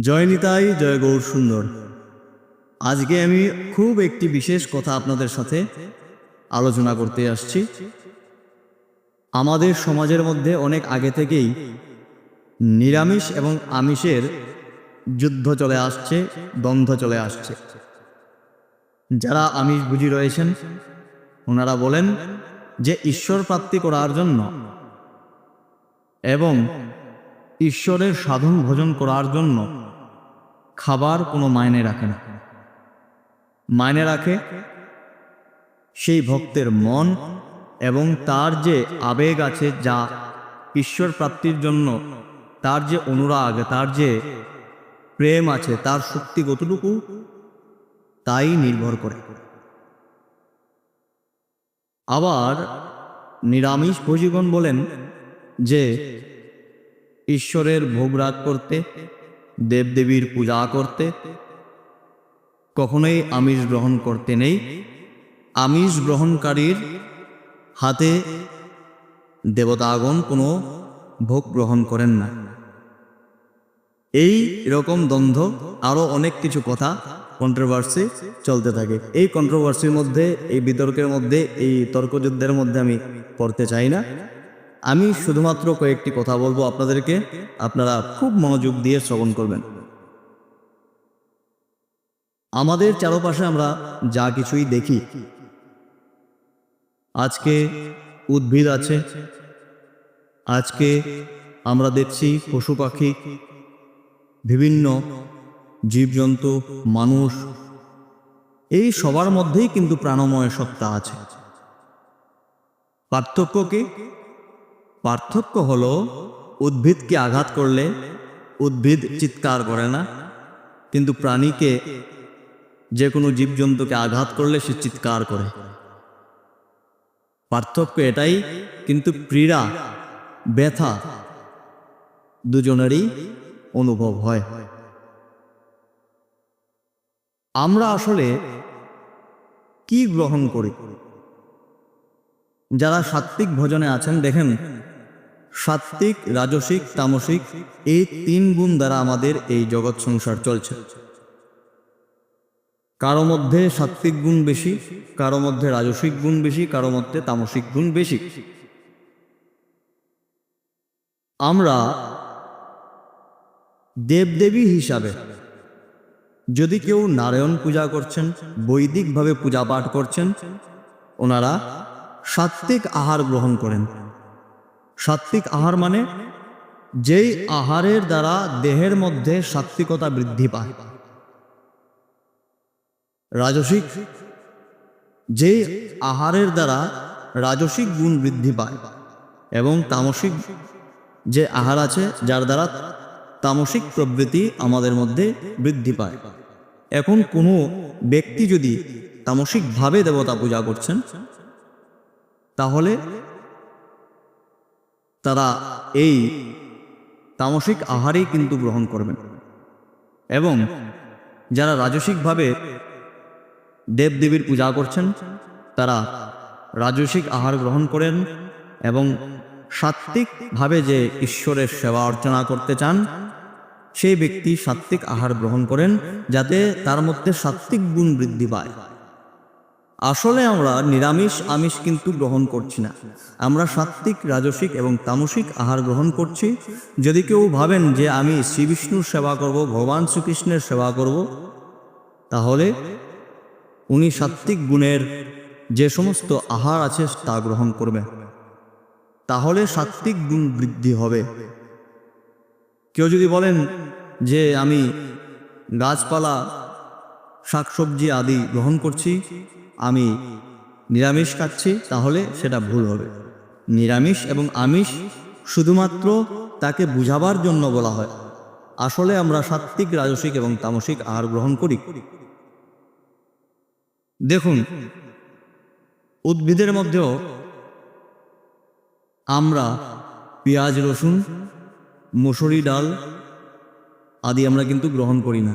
জয় নিতাই জয় গৌর সুন্দর। আজকে আমি খুব একটি বিশেষ কথা আপনাদের সাথে আলোচনা করতে আসছি। আমাদের সমাজের মধ্যে অনেক আগে থেকেই নিরামিষ এবং আমিষের যুদ্ধ চলে আসছে, দ্বন্দ্ব চলে আসছে। যারা আমিষ বুঝি রয়েছেন, ওনারা বলেন যে ঈশ্বর প্রাপ্তি করার জন্য এবং ঈশ্বরের সাধন ভোজন করার জন্য খাবার কোনো মায়নে রাখে না। মায়নে রাখে সেই ভক্তের মন এবং তার যে আবেগ আছে যা ঈশ্বর প্রাপ্তির জন্য, তার যে অনুরাগ, তার যে প্রেম আছে, তার শক্তি কতটুকু, তাই নির্ভর করে। আবার নিরামিষ ভোজীগণ বলেন যে ঈশ্বরের ভোগরাগ করতে, দেবদেবীর পূজা করতে, কখনোই আমিষ গ্রহণ করতে নেই। আমিষ গ্রহণকারীর হাতে দেবতাগণ কোনো ভোগ গ্রহণ করেন না। এই রকম দ্বন্দ্ব আরও অনেক কিছু কথা কন্ট্রোভার্সি চলতে থাকে। এই কন্ট্রোভার্সির মধ্যে, এই বিতর্কের মধ্যে, এই তর্কযুদ্ধের মধ্যে আমি পড়তে চাই না। আমি শুধুমাত্র কয়েকটি কথা বলব আপনাদেরকে। আপনারা খুব মনোযোগ দিয়ে শ্রবণ করবেন। আমাদের চারপাশে আমরা যা কিছুই দেখি, আজকে উদ্ভিদ আছে, আজকে আমরা দেখছি পশু পাখি, বিভিন্ন জীবজন্তু, মানুষ। এই সবার মধ্যেই কিন্তু প্রাণময় সত্তা আছে। পার্থক্য কি? পার্থক্য হল, উদ্ভিদকে আঘাত করলে উদ্ভিদ চিৎকার করে না, কিন্তু প্রাণীকে যে কোনো জীবজন্তুকে আঘাত করলে সে চিৎকার করে। পার্থক্য এটাই, কিন্তু পীড়া ব্যথা দুজনেরই অনুভব হয়। আমরা আসলে কি গ্রহণ করি? যারা সাত্বিক ভোজনে আছেন, দেখেন সাত্বিক রাজসিক, তামসিক এই তিন গুণ দ্বারা আমাদের এই জগৎ সংসার চলছে। কারও মধ্যে সাত্বিক গুণ বেশি, কারও মধ্যে রাজসিক গুণ বেশি, কারও মধ্যে তামসিক গুণ বেশি। আমরা দেবদেবী হিসাবে যদি কেউ নারায়ণ পূজা করছেন, বৈদিকভাবে পূজা পাঠ করছেন, ওনারা সাত্বিক আহার গ্রহণ করেন। সাত্বিক আহার মানে যেই আহারের দ্বারা দেহের মধ্যে সাত্বিকতা বৃদ্ধি পায়। রাজসিক যে আহারের দ্বারা রাজসিক গুণ বৃদ্ধি পায় এবং তামসিক যে আহার আছে, যার দ্বারা তামসিক প্রবৃত্তি আমাদের মধ্যে বৃদ্ধি পায়। এখন কোনো ব্যক্তি যদি তামসিকভাবে দেবতা পূজা করছেন, তাহলে তারা এই তামসিক আহারেই কিন্তু গ্রহণ করবেন। এবং যারা রাজসিকভাবে দেবদেবীর পূজা করছেন, তারা রাজসিক আহার গ্রহণ করেন এবং সাত্বিকভাবে যে ঈশ্বরের সেবা অর্চনা করতে চান, সেই ব্যক্তি সাত্বিক আহার গ্রহণ করেন যাতে তার মধ্যে সাত্বিক গুণ বৃদ্ধি পায়। আসলে আমরা নিরামিষ আমিষ কিন্তু গ্রহণ করছি না। আমরা সাত্বিক রাজসিক এবং তামসিক আহার গ্রহণ করছি। যদি কেউ ভাবেন যে আমি শ্রীবিষ্ণুর সেবা করব, ভগবান শ্রীকৃষ্ণের সেবা করব, তাহলে উনি সাত্বিক গুণের যে সমস্ত আহার আছে তা গ্রহণ করবে তাহলে সাত্বিক গুণ বৃদ্ধি হবে। কেউ যদি বলেন যে আমি গাছপালা, শাকসবজি আদি গ্রহণ করছি আমি নিরামিষ খাচ্ছি, তাহলে সেটা ভুল হবে। নিরামিষ এবং আমিষ শুধুমাত্র তাকে বুঝাবার জন্য বলা হয়। আসলে আমরা সাত্বিক রাজসিক এবং তামসিক আহার গ্রহণ করি। দেখুন, উদ্ভিদের মধ্যেও আমরা পেঁয়াজ, রসুন, মুসুরি ডাল আদি আমরা কিন্তু গ্রহণ করি না।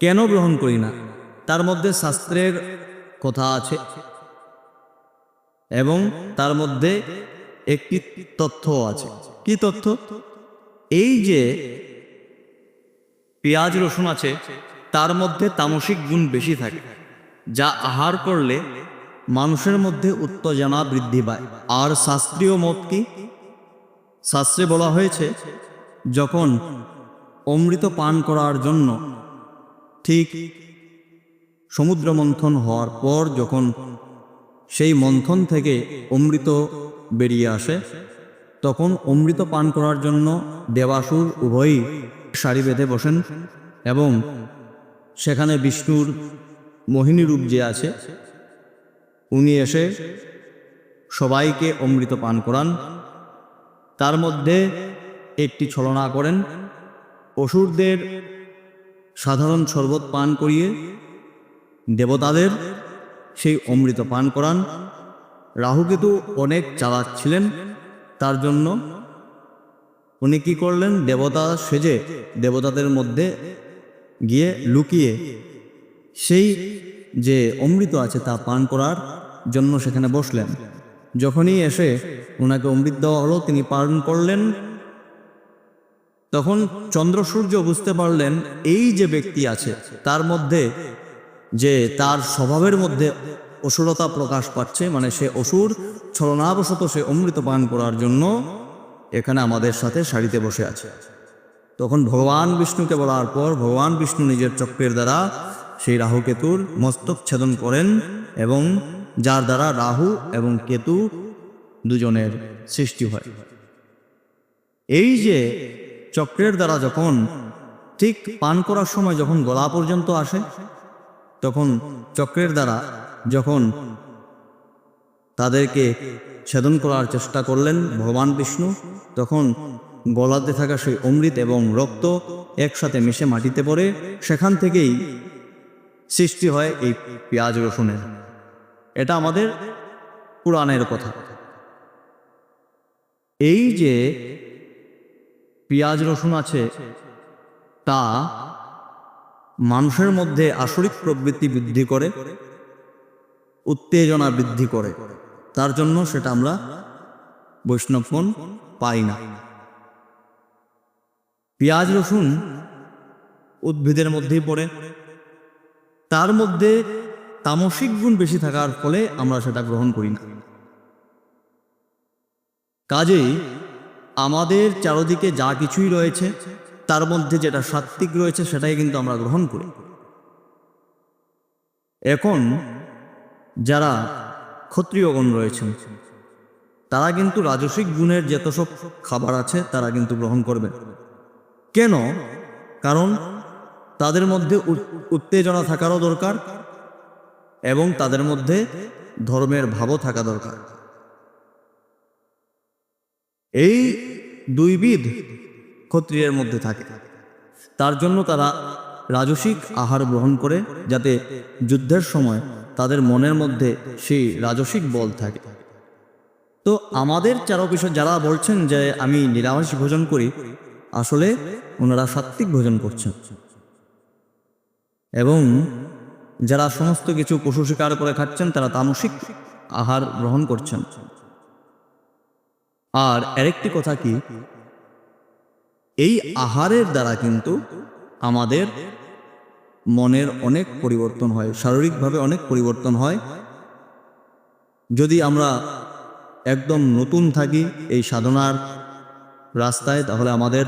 কেন গ্রহণ করি না? তার মধ্যে শাস্ত্রের কথা আছে এবং তার মধ্যে একটি তথ্য আছে। কি তথ্য? এই যে পেঁয়াজ, রসুন আছে, তার মধ্যে তামসিক গুণ বেশি থাকে, যা আহার করলে মানুষের মধ্যে উত্তেজনা বৃদ্ধি পায়। আর শাস্ত্রীয় মত কি? শাস্ত্রে বলা হয়েছে, যখন অমৃত পান করার জন্য ঠিক সমুদ্র মন্থন হওয়ার পর যখন সেই মন্থন থেকে অমৃত বেরিয়ে আসে, তখন অমৃত পান করার জন্য দেবাসুর উভয়ই সারি বেঁধে বসেন এবং সেখানে বিষ্ণুর মোহিনী রূপ যে আছে, উনি এসে সবাইকে অমৃত পান করান। তার মধ্যে একটি ছলনা করেন, অসুরদের সাধারণ শরবত পান করিয়ে দেবতাদের সেই অমৃত পান করান। রাহুকেতু অনেক চালাক ছিলেন তার জন্য উনি কি করলেন? দেবতা সেজে দেবতাদের মধ্যে গিয়ে লুকিয়ে সেই যে অমৃত আছে তা পান করার জন্য সেখানে বসলেন। যখনই এসে ওনাকে অমৃত দেওয়া হলো, তিনি পান করলেন। তখন চন্দ্র সূর্য বুঝতে পারলেন, এই যে ব্যক্তি আছে, তার মধ্যে যে তার স্বভাবের মধ্যে অসুরতা প্রকাশ পাচ্ছে মানে সে অসুর, ছলনাবশত সে অমৃত পান করার জন্য এখানে আমাদের সাথে শাড়িতে বসে আছে। তখন ভগবান বিষ্ণুকে বলার পর ভগবান বিষ্ণু নিজের চক্রের দ্বারা সেই রাহু কেতুর মস্তক ছেদন করেন এবং যার দ্বারা রাহু এবং কেতু দুজনের সৃষ্টি হয়। এই যে চক্রের দ্বারা যখন ঠিক পান করার সময় যখন গলা পর্যন্ত আসে তখন চক্রের দ্বারা যখন তাদেরকে ছেদন করার চেষ্টা করলেন ভগবান বিষ্ণু, তখন গলাতে থাকা সেই অমৃত এবং রক্ত একসাথে মিশে মাটিতে পড়ে, সেখান থেকেই সৃষ্টি হয় এই পেঁয়াজ রসুনের। এটা আমাদের পুরাণের কথা। এই যে পেঁয়াজ রসুন আছে, তা মানুষের মধ্যে আসরিক প্রবৃত্তি বৃদ্ধি করে, উত্তেজনা বৃদ্ধি করে। তার জন্য সেটা আমরা বৈষ্ণবপন পাই না। পেঁয়াজ, রসুন উদ্ভিদের মধ্যেই পড়ে। তার মধ্যে তামসিক গুণ বেশি থাকার ফলে আমরা সেটা গ্রহণ করি না। কাজেই আমাদের চারদিকে যা কিছুই রয়েছে তার মধ্যে যেটা সাত্ত্বিক রয়েছে সেটাই কিন্তু আমরা গ্রহণ করি। এখন যারা ক্ষত্রিয়গণ রয়েছেন, তারা কিন্তু রাজসিক গুণের যত সব খাবার আছে তারা কিন্তু গ্রহণ করবে। কেন? কারণ তাদের মধ্যে উত্তেজনা থাকারও দরকার এবং তাদের মধ্যে ধর্মের ভাবও থাকা দরকার। এই দুইবিধ ক্ষত্রিয়ের মধ্যে থাকে। তার জন্য তারা রাজসিক আহার গ্রহণ করে যাতে যুদ্ধের সময় তাদের মনের মধ্যে সেই রাজসিক বল থাকে। তো আমাদের চারপিস যারা বলছেন যে আমি নিরামিষ ভোজন করি, আসলে ওনারা সাত্ত্বিক ভোজন করছেন। এবং যারা সমস্ত কিছু পশু শিকার করে খাচ্ছেন, তারা তামসিক আহার গ্রহণ করছেন। আর আরেকটি কথা কি এই আহারের দ্বারা কিন্তু আমাদের মনের অনেক পরিবর্তন হয়, শারীরিকভাবে অনেক পরিবর্তন হয়। যদি আমরা একদম নতুন থাকি এই সাধনার রাস্তায়, তাহলে আমাদের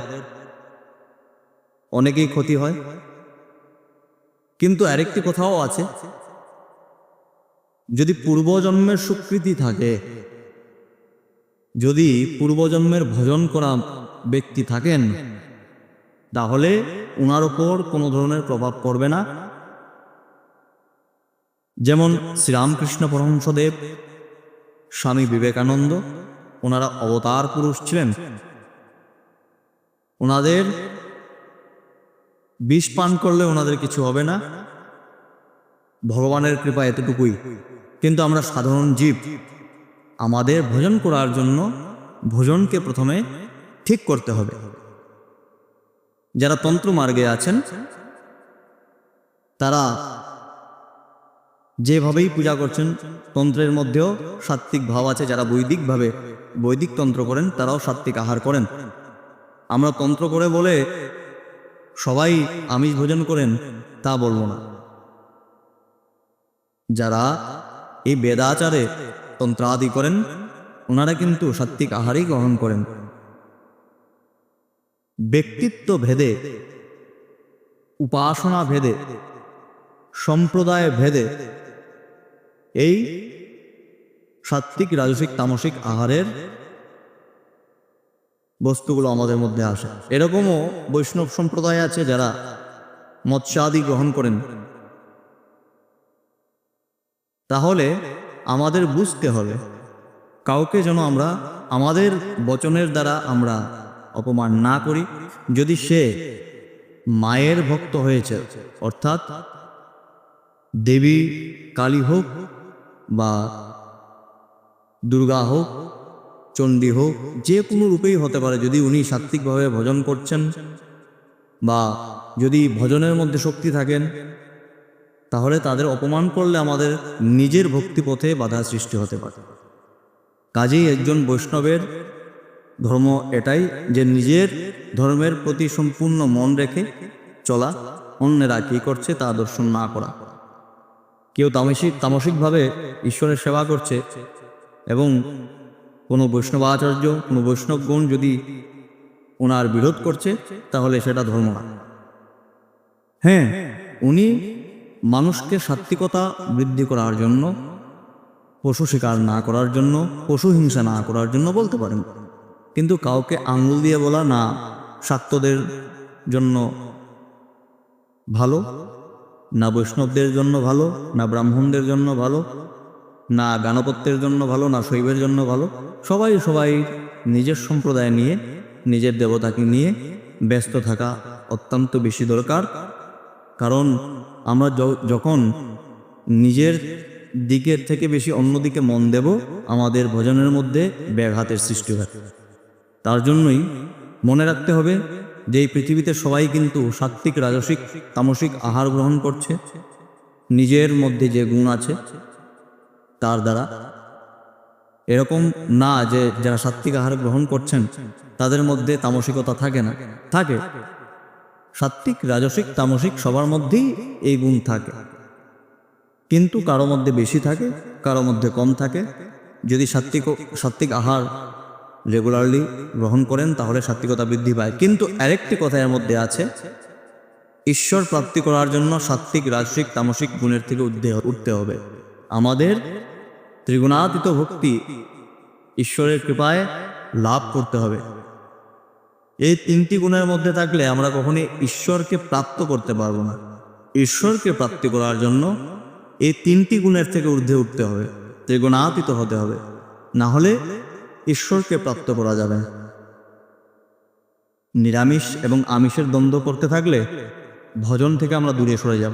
অনেকেই ক্ষতি হয়। কিন্তু আরেকটি কথাও আছে, যদি পূর্বজন্মের স্বীকৃতি থাকে, যদি পূর্বজন্মের ভজন করা ব্যক্তি থাকেন, তাহলে ওনার ওপর কোনো ধরনের প্রভাব পড়বে না। যেমন শ্রীরামকৃষ্ণ পরমহংসদেব, স্বামী বিবেকানন্দ, ওনারা অবতার পুরুষ ছিলেন। ওনাদের বিষ পান করলে ওনাদের কিছু হবে না। ভগবানের কৃপা এতটুকুই। কিন্তু আমরা সাধারণ জীব, আমাদের ভোজন করার জন্য ভোজনকে প্রথমে ঠিক করতে হবে। যারা তন্ত্র মার্গে আছেন, তারা যেভাবেই পূজা করছেন, তন্ত্রের মধ্যেও সাত্ত্বিক ভাব আছে। যারা বৈদিকভাবে বৈদিক তন্ত্র করেন, তারাও সাত্ত্বিক আহার করেন। আমরা তন্ত্র করে বলে সবাই আমিষ ভোজন করেন, তা বলব না। যারা এই বেদাচারে তন্ত্রাদি করেন, ওনারা কিন্তু সাত্বিক আহারই গ্রহণ করেন। ব্যক্তিত্ব ভেদে উপাসনা ভেদে সম্প্রদায় ভেদে এই সাত্বিক রাজসিক, তামসিক আহারের বস্তুগুলো আমাদের মধ্যে আসে। এরকমও বৈষ্ণব সম্প্রদায় আছে যারা মৎস্যাদি গ্রহণ করেন। তাহলে আমাদের বুঝতে হবে, কাউকে যেন আমরা, আমাদের বচনের দ্বারা আমরা অপমান না করি, যদি সে মায়ের ভক্ত হয়েছে, অর্থাৎ দেবী কালী হোক বা দুর্গা হোক, চণ্ডী হোক, যে কোনো রূপেই হতে পারে, যদি উনি সাত্ত্বিকভাবে ভজন করছেন বা যদি ভজনের মধ্যে শক্তি থাকেন, তাহলে তাদের অপমান করলে আমাদের নিজের ভক্তিপথে বাধা সৃষ্টি হতে পারে। কাজেই একজন বৈষ্ণবের ধর্ম এটাই যে নিজের ধর্মের প্রতি সম্পূর্ণ মন রেখে চলা, অন্যেরা কী করছে তা দর্শন না করা। কেউ তামসিক, তামসিকভাবে ঈশ্বরের সেবা করছে এবং কোনো বৈষ্ণব আচার্য, কোনো বৈষ্ণবগণ যদি ওনার বিরোধ করছে, তাহলে সেটা ধর্ম না। হ্যাঁ উনি মানুষকে সাত্বিকতা বৃদ্ধি করার জন্য, পশু শিকার না করার জন্য, পশু হিংসা না করার জন্য বলতে পারেন। কিন্তু কাউকে আঙ্গুল দিয়ে বলা না শাক্তদের জন্য ভালো, না বৈষ্ণবদের জন্য ভালো, না ব্রাহ্মণদের জন্য ভালো, না গানপত্যের জন্য ভালো, না শৈবের জন্য ভালো, সবাই সবাই নিজের সম্প্রদায় নিয়ে, নিজের দেবতাকে নিয়ে ব্যস্ত থাকা অত্যন্ত বেশি দরকার। কারণ আমরা যখন নিজের দিকের থেকে বেশি অন্যদিকে মন দেব, আমাদের ভজনের মধ্যে ব্যাঘাতের সৃষ্টি হয়। তার জন্যই মনে রাখতে হবে যে এই পৃথিবীতে সবাই কিন্তু সাত্ত্বিক, রাজসিক, তামসিক আহার গ্রহণ করছে। নিজের মধ্যে যে গুণ আছে, তার দ্বারা। এরকম না যে যারা সাত্ত্বিক আহার গ্রহণ করছেন, তাদের মধ্যে তামসিকতা থাকে না। থাকে। সাত্ত্বিক, রাজসিক, তামসিক সবার মধ্যেই এই গুণ থাকে। কিন্তু কারও মধ্যে বেশি থাকে, কারও মধ্যে কম থাকে। যদি সাত্ত্বিক সাত্ত্বিক আহার রেগুলারলি গ্রহণ করেন, তাহলে সাত্বিকতা বৃদ্ধি পায়। কিন্তু আরেকটি কথা এর মধ্যে আছে, ঈশ্বর প্রাপ্তি করার জন্য সাত্ত্বিক, রাজসিক, তামসিক গুণের থেকে উঠতে উঠতে হবে। আমাদের ত্রিগুণাতীত ভক্তি ঈশ্বরের কৃপায় লাভ করতে হবে। এই তিনটি গুণের মধ্যে থাকলে আমরা কখনই ঈশ্বরকে প্রাপ্ত করতে পারব না। ঈশ্বরকে প্রাপ্তি করার জন্য এই তিনটি গুণের থেকে ঊর্ধ্বে উঠতে হবে, ত্রিগুণাতীত হতে হবে। না হলে ঈশ্বরকে প্রাপ্ত করা যাবে। নিরামিষ এবং আমিষের দ্বন্দ্ব করতে থাকলে ভজন থেকে আমরা দূরে সরে যাব।